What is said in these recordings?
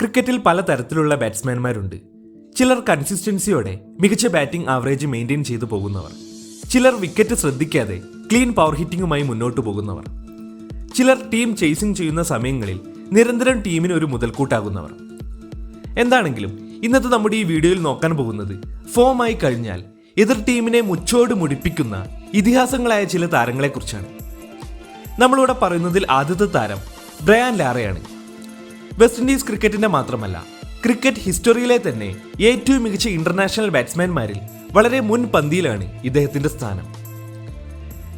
ക്രിക്കറ്റിൽ പലതരത്തിലുള്ള ബാറ്റ്സ്മാൻമാരുണ്ട്. ചിലർ കൺസിസ്റ്റൻസിയോടെ മികച്ച ബാറ്റിംഗ് ആവറേജ് മെയിന്റെയിൻ ചെയ്തു പോകുന്നവർ. ചിലർ വിക്കറ്റ് ശ്രദ്ധിക്കാതെ ക്ലീൻ പവർ ഹിറ്റിംഗുമായി മുന്നോട്ട് പോകുന്നവർ. ചിലർ ടീം ചേസിംഗ് ചെയ്യുന്ന സമയങ്ങളിൽ നിരന്തരം ടീമിന് ഒരു മുതൽക്കൂട്ടാകുന്നവർ. എന്താണെങ്കിലും ഇന്നത്തെ നമ്മുടെ ഈ വീഡിയോയിൽ നോക്കാൻ പോകുന്നത് ഫോമായി കഴിഞ്ഞാൽ എതിർ ടീമിനെ മുച്ചോട് മുടിപ്പിക്കുന്ന ഇതിഹാസങ്ങളായ ചില താരങ്ങളെക്കുറിച്ചാണ്. നമ്മളിവിടെ പറയുന്നതിൽ ആദ്യത്തെ താരം ബ്രയാൻ ലാറയാണ്. വെസ്റ്റ് ഇൻഡീസ് ക്രിക്കറ്റിന്റെ മാത്രമല്ല ക്രിക്കറ്റ് ഹിസ്റ്ററിയിലെ തന്നെ ഏറ്റവും മികച്ച ഇന്റർനാഷണൽ ബാറ്റ്സ്മാൻമാരിൽ വളരെ മുൻപന്തിയിലാണ് ഇദ്ദേഹത്തിന്റെ സ്ഥാനം.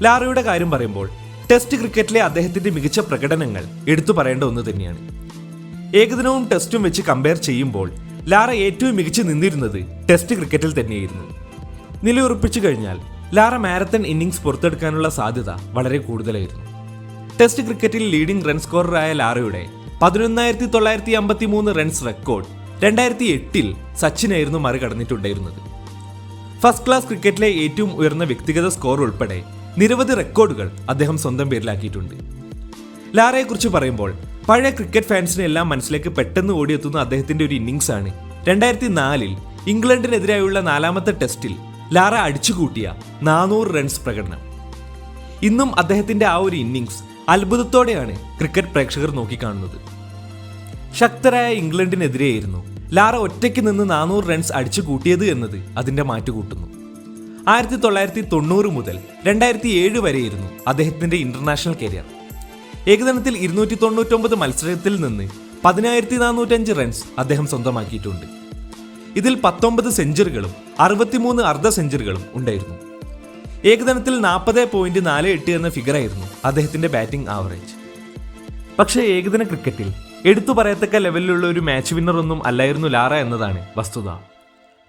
ലാറയുടെ കാര്യം പറയുമ്പോൾ ടെസ്റ്റ് ക്രിക്കറ്റിലെ അദ്ദേഹത്തിന്റെ മികച്ച പ്രകടനങ്ങൾ എടുത്തു പറയേണ്ട ഒന്ന് തന്നെയാണ്. ഏകദിനവും ടെസ്റ്റും വെച്ച് കമ്പയർ ചെയ്യുമ്പോൾ ലാറ ഏറ്റവും മികച്ചു നിന്നിരുന്നത് ടെസ്റ്റ് ക്രിക്കറ്റിൽ തന്നെയായിരുന്നു. നിലയുറപ്പിച്ചു കഴിഞ്ഞാൽ ലാറ മാരത്തൺ ഇന്നിങ്സ് പുറത്തെടുക്കാനുള്ള സാധ്യത വളരെ കൂടുതലായിരുന്നു. ടെസ്റ്റ് ക്രിക്കറ്റിൽ ലീഡിംഗ് റൺ സ്കോററായ ലാറയുടെ പതിനൊന്നായിരത്തി തൊള്ളായിരത്തി അമ്പത്തി മൂന്ന് റൺസ് റെക്കോർഡ് രണ്ടായിരത്തി എട്ടിൽ സച്ചിനായിരുന്നു മറികടന്നിട്ടുണ്ടായിരുന്നത്. ഫസ്റ്റ് ക്ലാസ് ക്രിക്കറ്റിലെ ഏറ്റവും ഉയർന്ന വ്യക്തിഗത സ്കോർ ഉൾപ്പെടെ നിരവധി റെക്കോർഡുകൾ അദ്ദേഹം സ്വന്തം പേരിലാക്കിയിട്ടുണ്ട്. ലാറയെക്കുറിച്ച് പറയുമ്പോൾ പഴയ ക്രിക്കറ്റ് ഫാൻസിനെ എല്ലാം മനസ്സിലേക്ക് പെട്ടെന്ന് ഓടിയെത്തുന്ന അദ്ദേഹത്തിന്റെ ഒരു ഇന്നിംഗ്സ് ആണ്. രണ്ടായിരത്തി നാലിൽ ഇംഗ്ലണ്ടിനെതിരായുള്ള നാലാമത്തെ ടെസ്റ്റിൽ ലാറ അടിച്ചുകൂട്ടിയ നാനൂറ് റൺസ് പ്രകടനം. ഇന്നും അദ്ദേഹത്തിന്റെ ആ ഒരു ഇന്നിംഗ്സ് അത്ഭുതത്തോടെയാണ് ക്രിക്കറ്റ് പ്രേക്ഷകർ നോക്കിക്കാണുന്നത്. ശക്തരായ ഇംഗ്ലണ്ടിനെതിരെയായിരുന്നു ലാറ ഒറ്റയ്ക്ക് നിന്ന് നാനൂറ് റൺസ് അടിച്ചു കൂട്ടിയത് എന്നത് അതിന്റെ മാറ്റുകൂട്ടുന്നു ആയിരത്തി തൊള്ളായിരത്തി തൊണ്ണൂറ് മുതൽ രണ്ടായിരത്തി ഏഴ് വരെയായിരുന്നു അദ്ദേഹത്തിന്റെ ഇന്റർനാഷണൽ കരിയർ. ഏകദിനത്തിൽ ഇരുന്നൂറ്റി തൊണ്ണൂറ്റൊമ്പത് മത്സരത്തിൽ നിന്ന് പതിനായിരത്തി നാനൂറ്റഞ്ച് റൺസ് അദ്ദേഹം സ്വന്തമാക്കിയിട്ടുണ്ട്. ഇതിൽ പത്തൊമ്പത് സെഞ്ചുറികളും അറുപത്തിമൂന്ന് അർദ്ധ സെഞ്ചുറികളും ഉണ്ടായിരുന്നു. ഏകദിനത്തിൽ നാൽപ്പത് പോയിന്റ് നാല് എട്ട് എന്ന ഫിഗറായിരുന്നു അദ്ദേഹത്തിന്റെ ബാറ്റിംഗ് ആവറേജ് പക്ഷേ ഏകദിന ക്രിക്കറ്റിൽ എടുത്തു പറയത്തക്ക ലെവലിലുള്ള ഒരു മാച്ച് വിന്നർ ഒന്നും അല്ലായിരുന്നു ലാറ എന്നതാണ് വസ്തുത.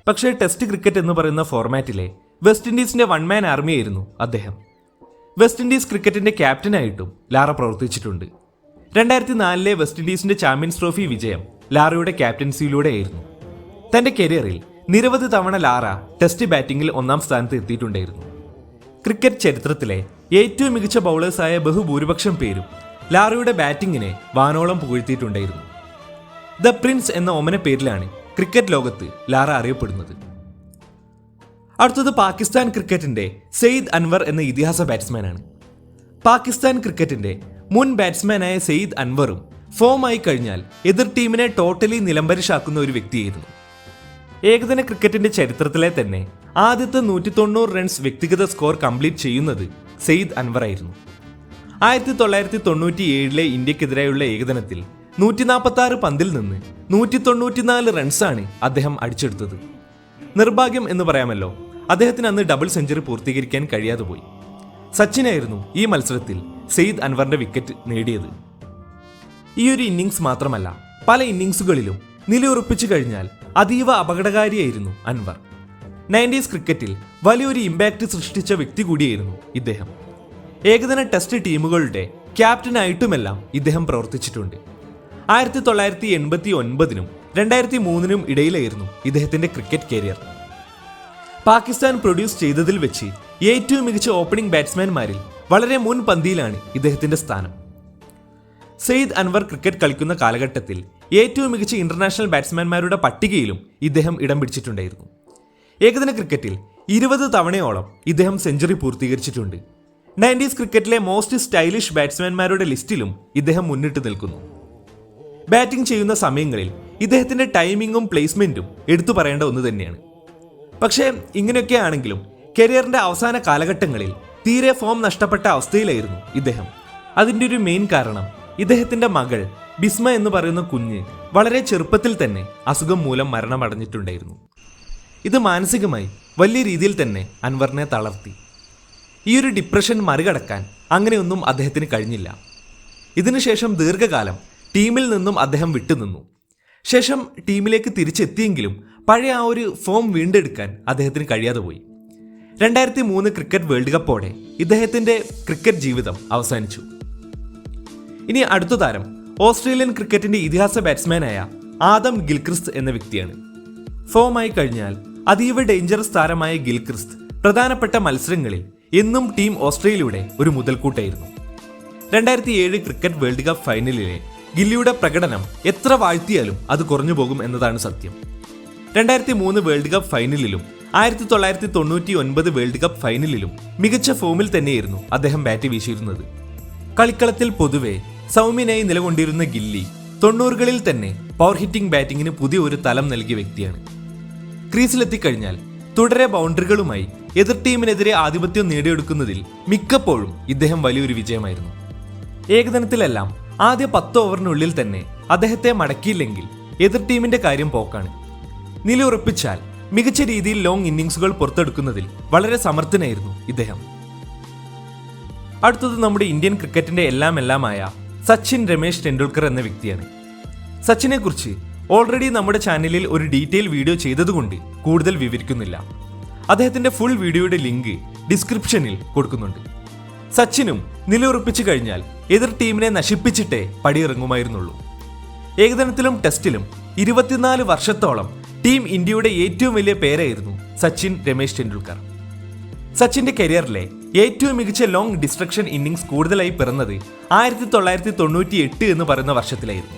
പക്ഷേ ടെസ്റ്റ് ക്രിക്കറ്റ് എന്ന് പറയുന്ന ഫോർമാറ്റിലെ വെസ്റ്റ് ഇൻഡീസിന്റെ വൺ മാൻ ആർമിയായിരുന്നു അദ്ദേഹം. വെസ്റ്റ് ഇൻഡീസ് ക്രിക്കറ്റിന്റെ ക്യാപ്റ്റനായിട്ടും ലാറ പ്രവർത്തിച്ചിട്ടുണ്ട്. രണ്ടായിരത്തി നാലിലെ വെസ്റ്റ് ഇൻഡീസിന്റെ ചാമ്പ്യൻസ് ട്രോഫി വിജയം ലാറയുടെ ക്യാപ്റ്റൻസിയിലൂടെയായിരുന്നു തന്റെ കരിയറിൽ നിരവധി തവണ ലാറ ടെസ്റ്റ് ബാറ്റിംഗിൽ ഒന്നാം സ്ഥാനത്ത് എത്തിയിട്ടുണ്ടായിരുന്നു. ക്രിക്കറ്റ് ചരിത്രത്തിലെ ഏറ്റവും മികച്ച ബൗളേഴ്സായ ബഹുഭൂരിപക്ഷം പേരും ലാറയുടെ ബാറ്റിങ്ങിനെ വാനോളം പുകഴ്ത്തിയിട്ടുണ്ടായിരുന്നു. ദ പ്രിൻസ് എന്ന ഒമന പേരിലാണ് ക്രിക്കറ്റ് ലോകത്ത് ലാറ അറിയപ്പെടുന്നത്. അടുത്തത് പാകിസ്ഥാൻ ക്രിക്കറ്റിന്റെ സെയ്ദ് അൻവർ എന്ന ഇതിഹാസ ബാറ്റ്സ്മാനാണ്. പാകിസ്ഥാൻ ക്രിക്കറ്റിന്റെ മുൻ ബാറ്റ്സ്മാനായ സെയ്ദ് അൻവറും ഫോമായി കഴിഞ്ഞാൽ എതിർ ടീമിനെ ടോട്ടലി നിലംപരിശാക്കുന്ന ഒരു വ്യക്തിയായിരുന്നു. ഏകദിന ക്രിക്കറ്റിന്റെ ചരിത്രത്തിലെ തന്നെ ആദ്യത്തെ നൂറ്റി തൊണ്ണൂറ് റൺസ് വ്യക്തിഗത സ്കോർ കംപ്ലീറ്റ് ചെയ്യുന്നത് സെയ്ദ് അൻവറായിരുന്നു ആയിരത്തി തൊള്ളായിരത്തി തൊണ്ണൂറ്റി ഏഴിലെ ഇന്ത്യക്കെതിരായുള്ള ഏകദിനത്തിൽ നൂറ്റി നാൽപ്പത്തി ആറ് പന്തിൽ നിന്ന് നൂറ്റി തൊണ്ണൂറ്റിനാല് റൺസാണ് അദ്ദേഹം അടിച്ചെടുത്തത്. നിർഭാഗ്യം എന്ന് പറയാമല്ലോ അദ്ദേഹത്തിന് അന്ന് ഡബിൾ സെഞ്ചുറി പൂർത്തീകരിക്കാൻ കഴിയാതെ പോയി സച്ചിനായിരുന്നു ഈ മത്സരത്തിൽ സെയ്ദ് അൻവറിന്റെ വിക്കറ്റ് നേടിയത്. ഈ ഒരു ഇന്നിങ്സ് മാത്രമല്ല പല ഇന്നിങ്സുകളിലും നിലയുറപ്പിച്ചു കഴിഞ്ഞാൽ അതീവ അപകടകാരിയായിരുന്നു അൻവർ. നയന്റീസ് ക്രിക്കറ്റിൽ വലിയൊരു ഇമ്പാക്റ്റ് സൃഷ്ടിച്ച വ്യക്തി കൂടിയായിരുന്നു ഇദ്ദേഹം. ഏകദിന ടെസ്റ്റ് ടീമുകളുടെ ക്യാപ്റ്റനായിട്ടുമെല്ലാം ഇദ്ദേഹം പ്രവർത്തിച്ചിട്ടുണ്ട്. ആയിരത്തി തൊള്ളായിരത്തി എൺപത്തി ഒൻപതിനും രണ്ടായിരത്തി മൂന്നിനും ഇടയിലായിരുന്നു ഇദ്ദേഹത്തിന്റെ ക്രിക്കറ്റ് കരിയർ. പാകിസ്ഥാൻ പ്രൊഡ്യൂസ് ചെയ്തതിൽ വെച്ച് ഏറ്റവും മികച്ച ഓപ്പണിംഗ് ബാറ്റ്സ്മാൻമാരിൽ വളരെ മുൻപന്തിയിലാണ് ഇദ്ദേഹത്തിന്റെ സ്ഥാനം. സെയ്ദ് അൻവർ ക്രിക്കറ്റ് കളിക്കുന്ന കാലഘട്ടത്തിൽ ഏറ്റവും മികച്ച ഇന്റർനാഷണൽ ബാറ്റ്സ്മാൻമാരുടെ പട്ടികയിലും ഇദ്ദേഹം ഇടം പിടിച്ചിട്ടുണ്ടായിരുന്നു. ഏകദിന ക്രിക്കറ്റിൽ ഇരുപത് തവണയോളം ഇദ്ദേഹം സെഞ്ചുറി പൂർത്തീകരിച്ചിട്ടുണ്ട്. നയന്റീസ് ക്രിക്കറ്റിലെ മോസ്റ്റ് സ്റ്റൈലിഷ് ബാറ്റ്സ്മാൻമാരുടെ ലിസ്റ്റിലും ഇദ്ദേഹം മുന്നിട്ട് നിൽക്കുന്നു. ബാറ്റിംഗ് ചെയ്യുന്ന സമയങ്ങളിൽ ഇദ്ദേഹത്തിന്റെ ടൈമിങ്ങും പ്ലേസ്മെന്റും എടുത്തു പറയേണ്ട ഒന്ന് തന്നെയാണ്. പക്ഷേ ഇങ്ങനെയൊക്കെ ആണെങ്കിലും കരിയറിന്റെ അവസാന കാലഘട്ടങ്ങളിൽ തീരെ ഫോം നഷ്ടപ്പെട്ട അവസ്ഥയിലായിരുന്നു ഇദ്ദേഹം. അതിന്റെ ഒരു മെയിൻ കാരണം ഇദ്ദേഹത്തിന്റെ മകൾ ബിസ്മ എന്ന് പറയുന്ന കുഞ്ഞ് വളരെ ചെറുപ്പത്തിൽ തന്നെ അസുഖം മൂലം മരണമടഞ്ഞിട്ടുണ്ടായിരുന്നു. ഇത് മാനസികമായി വലിയ രീതിയിൽ തന്നെ അൻവറിനെ തളർത്തി. ഈ ഒരു ഡിപ്രഷൻ മറികടക്കാൻ അങ്ങനെയൊന്നും അദ്ദേഹത്തിന് കഴിഞ്ഞില്ല. ഇതിനുശേഷം ദീർഘകാലം ടീമിൽ നിന്നും അദ്ദേഹം വിട്ടുനിന്നു. ശേഷം ടീമിലേക്ക് തിരിച്ചെത്തിയെങ്കിലും പഴയ ആ ഒരു ഫോം വീണ്ടെടുക്കാൻ അദ്ദേഹത്തിന് കഴിയാതെ പോയി. രണ്ടായിരത്തി മൂന്ന് ക്രിക്കറ്റ് വേൾഡ് കപ്പോടെ ഇദ്ദേഹത്തിന്റെ ക്രിക്കറ്റ് ജീവിതം അവസാനിച്ചു. ഇനി അടുത്ത താരം ഓസ്ട്രേലിയൻ ക്രിക്കറ്റിന്റെ ഇതിഹാസ ബാറ്റ്സ്മാനായ ആദം ഗിൽക്രിസ്റ്റ് എന്ന വ്യക്തിയാണ്. ഫോമായി കഴിഞ്ഞാൽ അതീവ ഡേഞ്ചറസ് താരമായ ഗിൽക്രിസ്റ്റ് പ്രധാനപ്പെട്ട മത്സരങ്ങളിൽ എന്നും ടീം ഓസ്ട്രേലിയയുടെ ഒരു മുതൽക്കൂട്ടായിരുന്നു. രണ്ടായിരത്തി ഏഴ് ക്രിക്കറ്റ് വേൾഡ് കപ്പ് ഫൈനലിലെ ഗില്ലിയുടെ പ്രകടനം എത്ര വാഴ്ത്തിയാലും അത് കുറഞ്ഞു പോകും എന്നതാണ് സത്യം. രണ്ടായിരത്തി മൂന്ന് വേൾഡ് കപ്പ് ഫൈനലിലും ആയിരത്തി തൊള്ളായിരത്തി തൊണ്ണൂറ്റി ഒൻപത് വേൾഡ് കപ്പ് ഫൈനലിലും മികച്ച ഫോമിൽ തന്നെയായിരുന്നു അദ്ദേഹം ബാറ്റ് വീശിയിരുന്നത്. കളിക്കളത്തിൽ പൊതുവെ സൗമ്യനായി നിലകൊണ്ടിരുന്ന ഗില്ലി തൊണ്ണൂറുകളിൽ തന്നെ പവർ ഹിറ്റിംഗ് ബാറ്റിംഗിന് പുതിയ ഒരു തലം നൽകിയ വ്യക്തിയാണ്. ക്രീസിലെത്തിക്കഴിഞ്ഞാൽ തുടരെ ബൗണ്ടറികളുമായി എതിർ ടീമിനെതിരെ ആധിപത്യം നേടിയെടുക്കുന്നതിൽ മിക്കപ്പോഴും ഇദ്ദേഹം വലിയൊരു വിജയമായിരുന്നു. ഏകദിനത്തിലെല്ലാം ആദ്യ പത്ത് ഓവറിനുള്ളിൽ തന്നെ അദ്ദേഹത്തെ മടക്കിയില്ലെങ്കിൽ എതിർ ടീമിന്റെ കാര്യം പോക്കാണ്. നിലയുറപ്പിച്ചാൽ മികച്ച രീതിയിൽ ലോങ് ഇന്നിങ്സുകൾ പുറത്തെടുക്കുന്നതിൽ വളരെ സമർത്ഥനായിരുന്നു ഇദ്ദേഹം. അടുത്തത് നമ്മുടെ ഇന്ത്യൻ ക്രിക്കറ്റിന്റെ എല്ലാം എല്ലാമായ സച്ചിൻ രമേശ് ടെണ്ടുൽക്കർ എന്ന വ്യക്തിയാണ്. സച്ചിനെ കുറിച്ച് ഓൾറെഡി നമ്മുടെ ചാനലിൽ ഒരു ഡീറ്റെയിൽ വീഡിയോ ചെയ്തതുകൊണ്ട് കൂടുതൽ വിവരിക്കുന്നില്ല. അദ്ദേഹത്തിന്റെ ഫുൾ വീഡിയോയുടെ ലിങ്ക് ഡിസ്ക്രിപ്ഷനിൽ കൊടുക്കുന്നുണ്ട്. സച്ചിനും നിലയുറപ്പിച്ചു കഴിഞ്ഞാൽ എതിർ ടീമിനെ നശിപ്പിച്ചിട്ടേ പടിയിറങ്ങുമായിരുന്നുള്ളൂ. ഏകദിനത്തിലും ടെസ്റ്റിലും ഇരുപത്തിനാല് വർഷത്തോളം ടീം ഇന്ത്യയുടെ ഏറ്റവും വലിയ പേരായിരുന്നു സച്ചിൻ രമേശ് ടെണ്ടുൽക്കർ. സച്ചിന്റെ കരിയറിലെ ഏറ്റവും മികച്ച ലോങ് ഡിസ്ട്രക്ഷൻ ഇന്നിങ്സ് കൂടുതലായി പിറന്നത് ആയിരത്തി തൊള്ളായിരത്തി തൊണ്ണൂറ്റി എട്ട് എന്ന് പറയുന്ന വർഷത്തിലായിരുന്നു.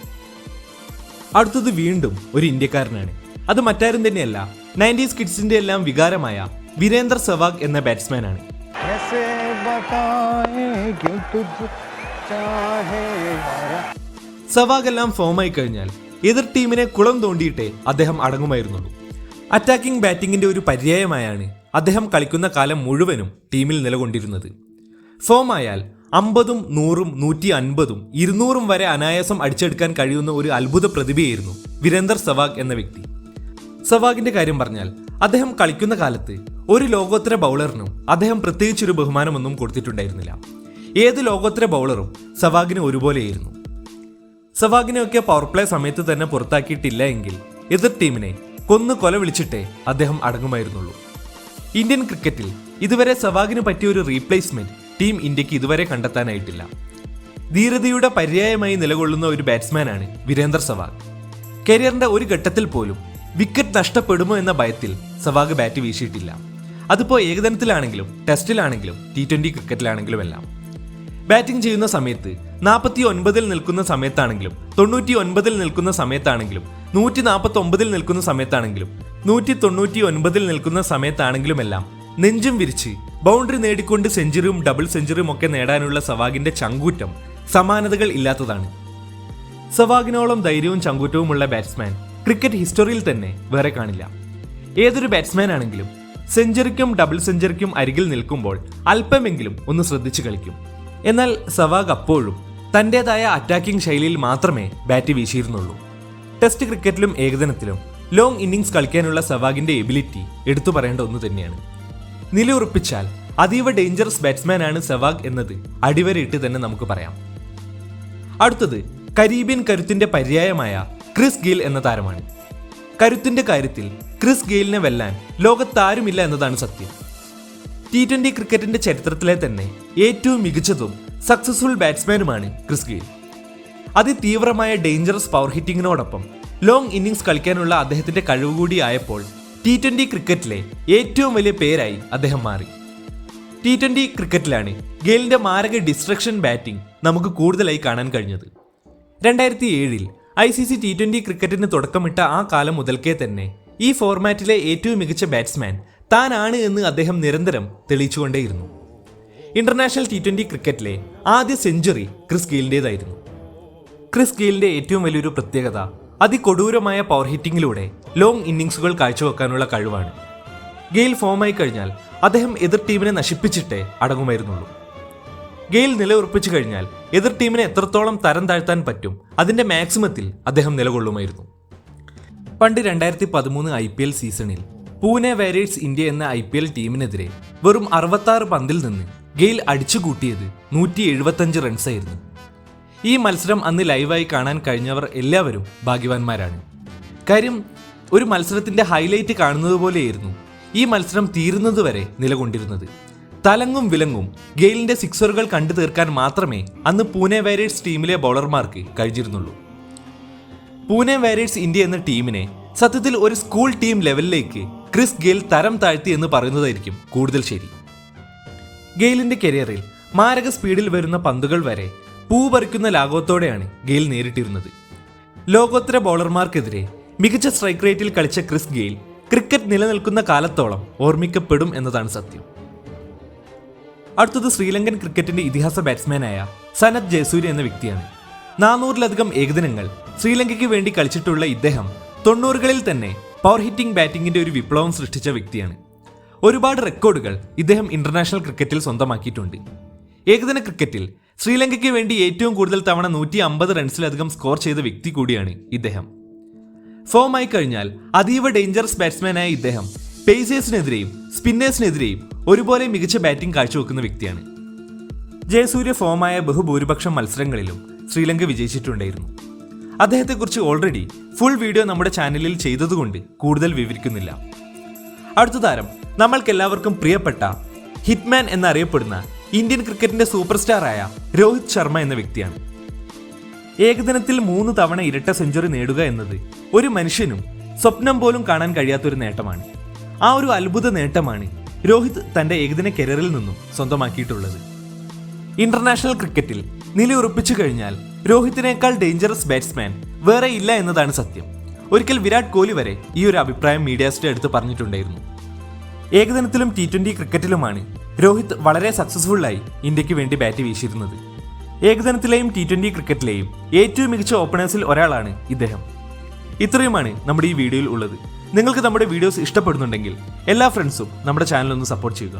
അടുത്തത് വീണ്ടും ഒരു ഇന്ത്യക്കാരനാണ്. അത് മറ്റാരും തന്നെയല്ല നയന്റീസ് കിഡ്സിന്റെ എല്ലാം വികാരമായ വീരേന്ദർ സെവാഗ് എന്ന ബാറ്റ്സ്മാൻ ആണ്. സവാഗ് എല്ലാം ഫോമായി കഴിഞ്ഞാൽ എതിർ ടീമിനെ കുളം തോണ്ടിയിട്ടേ അദ്ദേഹം അടങ്ങുമായിരുന്നുള്ളൂ. അറ്റാക്കിംഗ് ബാറ്റിംഗിന്റെ ഒരു പര്യായമായാണ് അദ്ദേഹം കളിക്കുന്ന കാലം മുഴുവനും ടീമിൽ നിലകൊണ്ടിരുന്നത്. ഫോം ആയാൽ അമ്പതും നൂറും നൂറ്റി അൻപതും ഇരുന്നൂറും വരെ അനായാസം അടിച്ചെടുക്കാൻ കഴിയുന്ന ഒരു അത്ഭുത പ്രതിഭയായിരുന്നു വിരേന്ദർ സവാഗ് എന്ന വ്യക്തി. സവാഗിന്റെ കാര്യം പറഞ്ഞാൽ അദ്ദേഹം കളിക്കുന്ന കാലത്ത് ഒരു ലോകോത്തര ബൗളറിനും അദ്ദേഹം പ്രത്യേകിച്ചൊരു ബഹുമാനമൊന്നും കൊടുത്തിട്ടുണ്ടായിരുന്നില്ല. ഏത് ലോകോത്തര ബൗളറും സെവാഗിന് ഒരുപോലെയായിരുന്നു. സെവാഗിനെയൊക്കെ പവർ പ്ലേ സമയത്ത് തന്നെ പുറത്താക്കിയിട്ടില്ല എങ്കിൽ എതിർ ടീമിനെ കൊന്നു കൊല വിളിച്ചിട്ടേ അദ്ദേഹം അടങ്ങുമായിരുന്നുള്ളൂ. ഇന്ത്യൻ ക്രിക്കറ്റിൽ ഇതുവരെ സെവാഗിന് പറ്റിയ ഒരു റീപ്ലേസ്മെന്റ് ടീം ഇന്ത്യയ്ക്ക് ഇതുവരെ കണ്ടെത്താനായിട്ടില്ല. ധീരതയുടെ പര്യായമായി നിലകൊള്ളുന്ന ഒരു ബാറ്റ്സ്മാനാണ് വീരേന്ദർ സെവാഗ്. കരിയറിന്റെ ഒരു ഘട്ടത്തിൽ പോലും വിക്കറ്റ് നഷ്ടപ്പെടുമോ എന്ന ഭയത്തിൽ സെവാഗ് ബാറ്റ് വീശിയിട്ടില്ല. അതിപ്പോ ഏകദിനത്തിലാണെങ്കിലും ടെസ്റ്റിലാണെങ്കിലും ടി ക്രിക്കറ്റിലാണെങ്കിലും എല്ലാം. ബാറ്റിംഗ് ചെയ്യുന്ന സമയത്ത് നാൽപ്പത്തി ഒൻപതിൽ നിൽക്കുന്ന സമയത്താണെങ്കിലും തൊണ്ണൂറ്റി ഒൻപതിൽ നിൽക്കുന്ന സമയത്താണെങ്കിലും നൂറ്റി നാൽപ്പത്തി ഒമ്പതിൽ നിൽക്കുന്ന സമയത്താണെങ്കിലും നൂറ്റി തൊണ്ണൂറ്റി ഒൻപതിൽ നിൽക്കുന്ന സമയത്താണെങ്കിലുമെല്ലാം നെഞ്ചും വിരിച്ച് ബൗണ്ടറി നേടിക്കൊണ്ട് സെഞ്ചുറിയും ഡബിൾ സെഞ്ചുറിയും ഒക്കെ നേടാനുള്ള സവാഗിന്റെ ചങ്കൂറ്റം സമാനതകൾ ഇല്ലാത്തതാണ്. സവാഗിനോളം ധൈര്യവും ചങ്കൂറ്റവുമുള്ള ബാറ്റ്സ്മാൻ ക്രിക്കറ്റ് ഹിസ്റ്ററിയിൽ തന്നെ വേറെ കാണില്ല. ഏതൊരു ബാറ്റ്സ്മാൻ ആണെങ്കിലും സെഞ്ചുറിക്കും ഡബിൾ സെഞ്ചുറിക്കും അരികിൽ നിൽക്കുമ്പോൾ അല്പമെങ്കിലും ഒന്ന് ശ്രദ്ധിച്ചു കളിക്കും. എന്നാൽ സവാഗ് അപ്പോഴും തന്റേതായ അറ്റാക്കിംഗ് ശൈലിയിൽ മാത്രമേ ബാറ്റ് വീശിയിരുന്നുള്ളൂ. ടെസ്റ്റ് ക്രിക്കറ്റിലും ഏകദിനത്തിലും ലോങ് ഇന്നിങ്സ് കളിക്കാനുള്ള സവാഗിന്റെ എബിലിറ്റി എടുത്തു പറയേണ്ട ഒന്ന് തന്നെയാണ്. നിലയുറപ്പിച്ചാൽ അതീവ ഡേഞ്ചറസ് ബാറ്റ്സ്മാനാണ് സെവാഗ് എന്നത് അടിവരയിട്ട് തന്നെ നമുക്ക് പറയാം. അടുത്തത് കരീബിയൻ കരുത്തിന്റെ പര്യായമായ ക്രിസ് ഗെയിൽ എന്ന താരമാണ്. കരുത്തിന്റെ കാര്യത്തിൽ ക്രിസ് ഗെയിലിനെ വെല്ലാൻ ലോകത്താരുമില്ല എന്നതാണ് സത്യം. ടി ട്വന്റി ക്രിക്കറ്റിന്റെ ചരിത്രത്തിലെ തന്നെ ഏറ്റവും മികച്ചതും സക്സസ്ഫുൾ ബാറ്റ്സ്മാനുമാണ് ക്രിസ് ഗെയിൽ. അതിതീവ്രമായ ഡേഞ്ചറസ് പവർ ഹിറ്റിംഗിനോടൊപ്പം ലോങ് ഇന്നിങ്സ് കളിക്കാനുള്ള അദ്ദേഹത്തിന്റെ കഴിവ് കൂടിയായപ്പോൾ ടി ട്വന്റി ക്രിക്കറ്റിലെ ഏറ്റവും വലിയ പേരായി അദ്ദേഹം മാറി. ടി ട്വന്റി ക്രിക്കറ്റിലാണ് ഗെയിലിന്റെ മാരക ഡിസ്ട്രക്ഷൻ ബാറ്റിംഗ് നമുക്ക് കൂടുതലായി കാണാൻ കഴിഞ്ഞത്. രണ്ടായിരത്തി ഏഴിൽ I C C T twenty ക്രിക്കറ്റിന് തുടക്കമിട്ട ആ കാലം മുതൽക്കേ തന്നെ ഈ ഫോർമാറ്റിലെ ഏറ്റവും മികച്ച ബാറ്റ്സ്മാൻ താനാണ് എന്ന് അദ്ദേഹം നിരന്തരം തെളിയിച്ചുകൊണ്ടേയിരുന്നു. ഇന്റർനാഷണൽ ടി ട്വന്റി ക്രിക്കറ്റിലെ ആദ്യ സെഞ്ചുറി ക്രിസ് ഗെയിലിന്റെതായിരുന്നു ക്രിസ് ഗെയിലിന്റെ ഏറ്റവും വലിയൊരു പ്രത്യേകത അതികൊടൂരമായ പവർ ഹിറ്റിംഗിലൂടെ ലോങ് ഇന്നിങ്സുകൾ കാഴ്ചവെക്കാനുള്ള കഴിവാണ്. ഗെയിൽ ഫോമായി കഴിഞ്ഞാൽ അദ്ദേഹം എതിർ ടീമിനെ നശിപ്പിച്ചിട്ടേ അടങ്ങുമായിരുന്നുള്ളൂ. ഗെയിൽ നിലയുറപ്പിച്ചു കഴിഞ്ഞാൽ എതിർ ടീമിനെ എത്രത്തോളം തരം താഴ്ത്താൻ പറ്റും അതിന്റെ മാക്സിമത്തിൽ അദ്ദേഹം നിലകൊള്ളുമായിരുന്നു. പണ്ട് രണ്ടായിരത്തി പതിമൂന്ന് ഐ പി എൽ സീസണിൽ പൂനെ വാരിയേഴ്സ് ഇന്ത്യ എന്ന ഐ പി എൽ ടീമിനെതിരെ വെറും അറുപത്താറ് പന്തിൽ നിന്ന് ഗെയിൽ അടിച്ചുകൂട്ടിയത് നൂറ്റി എഴുപത്തഞ്ച് റൺസായിരുന്നു ഈ മത്സരം അന്ന് ലൈവായി കാണാൻ കഴിഞ്ഞവർ എല്ലാവരും ഭാഗ്യവാന്മാരാണ്. കാര്യം ഒരു മത്സരത്തിന്റെ ഹൈലൈറ്റ് കാണുന്നത് പോലെയായിരുന്നു ഈ മത്സരം തീരുന്നതുവരെ നിലകൊണ്ടിരുന്നത്. തലങ്ങും വിലങ്ങും ഗെയിലിന്റെ സിക്സറുകൾ കണ്ടു തീർക്കാൻ മാത്രമേ അന്ന് പൂനെ വാരിയേഴ്സ് ടീമിലെ ബൗളർമാർക്ക് കഴിഞ്ഞിരുന്നുള്ളൂ. പൂനെ വാരിയേഴ്സ് ഇന്ത്യ എന്ന ടീമിനെ സത്യത്തിൽ ഒരു സ്കൂൾ ടീം ലെവലിലേക്ക് ക്രിസ് ഗെയിൽ തരം താഴ്ത്തി എന്ന് പറയുന്നതായിരിക്കും കൂടുതൽ ശരി. ഗെയിലിന്റെ കരിയറിൽ മാരക സ്പീഡിൽ വരുന്ന പന്തുകൾ വരെ പൂ പറിക്കുന്ന ലാഘവത്തോടെയാണ് ഗെയിൽ നേരിട്ടിരുന്നത്. ലോകോത്തര ബൗളർമാർക്കെതിരെ മികച്ച സ്ട്രൈക്ക് റേറ്റിൽ കളിച്ച ക്രിസ് ഗെയിൽ ക്രിക്കറ്റ് നിലനിൽക്കുന്ന കാലത്തോളം ഓർമ്മിക്കപ്പെടും എന്നതാണ് സത്യം. അടുത്തത് ശ്രീലങ്കൻ ക്രിക്കറ്റിന്റെ ഇതിഹാസ ബാറ്റ്സ്മാനായ സനത് ജയസൂര്യ എന്ന വ്യക്തിയാണ്. നാനൂറിലധികം ഏകദിനങ്ങൾ ശ്രീലങ്കയ്ക്ക് വേണ്ടി കളിച്ചിട്ടുള്ള ഇദ്ദേഹം തൊണ്ണൂറുകളിൽ തന്നെ പവർ ഹിറ്റിംഗ് ബാറ്റിംഗിന്റെ ഒരു വിപ്ലവം സൃഷ്ടിച്ച വ്യക്തിയാണ്. ഒരുപാട് റെക്കോർഡുകൾ ഇദ്ദേഹം ഇന്റർനാഷണൽ ക്രിക്കറ്റിൽ സ്വന്തമാക്കിയിട്ടുണ്ട്. ഏകദിന ക്രിക്കറ്റിൽ ശ്രീലങ്കയ്ക്ക് വേണ്ടി ഏറ്റവും കൂടുതൽ തവണ നൂറ്റി അമ്പത് റൺസിലധികം സ്കോർ ചെയ്ത വ്യക്തി കൂടിയാണ് ഇദ്ദേഹം. ഫോമായി കഴിഞ്ഞാൽ അതീവ ഡേഞ്ചറസ് ബാറ്റ്സ്മാനായ ഇദ്ദേഹം പേസേഴ്സിനെതിരെയും സ്പിന്നേഴ്സിനെതിരെയും ഒരുപോലെ മികച്ച ബാറ്റിംഗ് കാഴ്ചവെക്കുന്ന വ്യക്തിയാണ്. ജയസൂര്യ ഫോമായ ബഹുഭൂരിപക്ഷം മത്സരങ്ങളിലും ശ്രീലങ്ക വിജയിച്ചിട്ടുണ്ടായിരുന്നു. അദ്ദേഹത്തെക്കുറിച്ച് ഓൾറെഡി ഫുൾ വീഡിയോ നമ്മുടെ ചാനലിൽ ചെയ്തതുകൊണ്ട് കൂടുതൽ വിവരിക്കുന്നില്ല. അടുത്ത താരം നമ്മൾക്കെല്ലാവർക്കും പ്രിയപ്പെട്ട ഹിറ്റ്മാൻ എന്നറിയപ്പെടുന്ന ഇന്ത്യൻ ക്രിക്കറ്റിന്റെ സൂപ്പർ സ്റ്റാറായ രോഹിത് ശർമ്മ എന്ന വ്യക്തിയാണ്. ഏകദിനത്തിൽ മൂന്ന് തവണ ഇരട്ട സെഞ്ചുറി നേടുക എന്നത് ഒരു മനുഷ്യനും സ്വപ്നം പോലും കാണാൻ കഴിയാത്തൊരു നേട്ടമാണ്. ആ ഒരു അത്ഭുത നേട്ടമാണ് രോഹിത് തന്റെ ഏകദിന കരിയറിൽ നിന്നും സ്വന്തമാക്കിയിട്ടുള്ളത്. ഇന്റർനാഷണൽ ക്രിക്കറ്റിൽ നിലയുറപ്പിച്ചു കഴിഞ്ഞാൽ രോഹിത്തിനേക്കാൾ ഡേഞ്ചറസ് ബാറ്റ്സ്മാൻ വേറെ ഇല്ല എന്നതാണ് സത്യം. ഒരിക്കൽ വിരാട് കോഹ്ലി വരെ ഈ ഒരു അഭിപ്രായം മീഡിയാസിന്റെ അടുത്ത് പറഞ്ഞിട്ടുണ്ടായിരുന്നു. ഏകദിനത്തിലും ടി ട്വന്റി ക്രിക്കറ്റിലുമാണ് രോഹിത് വളരെ സക്സസ്ഫുള്ളായി ഇന്ത്യയ്ക്ക് വേണ്ടി ബാറ്റ് വീശിയിരുന്നത്. ഏകദിനത്തിലെയും ടി ട്വന്റി ക്രിക്കറ്റിലെയും ഏറ്റവും മികച്ച ഓപ്പണേഴ്സിൽ ഒരാളാണ് ഇദ്ദേഹം. ഇത്രയുമാണ് നമ്മുടെ ഈ വീഡിയോയിൽ ഉള്ളത്. നിങ്ങൾക്ക് നമ്മുടെ വീഡിയോസ് ഇഷ്ടപ്പെടുന്നുണ്ടെങ്കിൽ എല്ലാ ഫ്രണ്ട്സും നമ്മുടെ ചാനൽ ഒന്ന് സപ്പോർട്ട് ചെയ്യുക.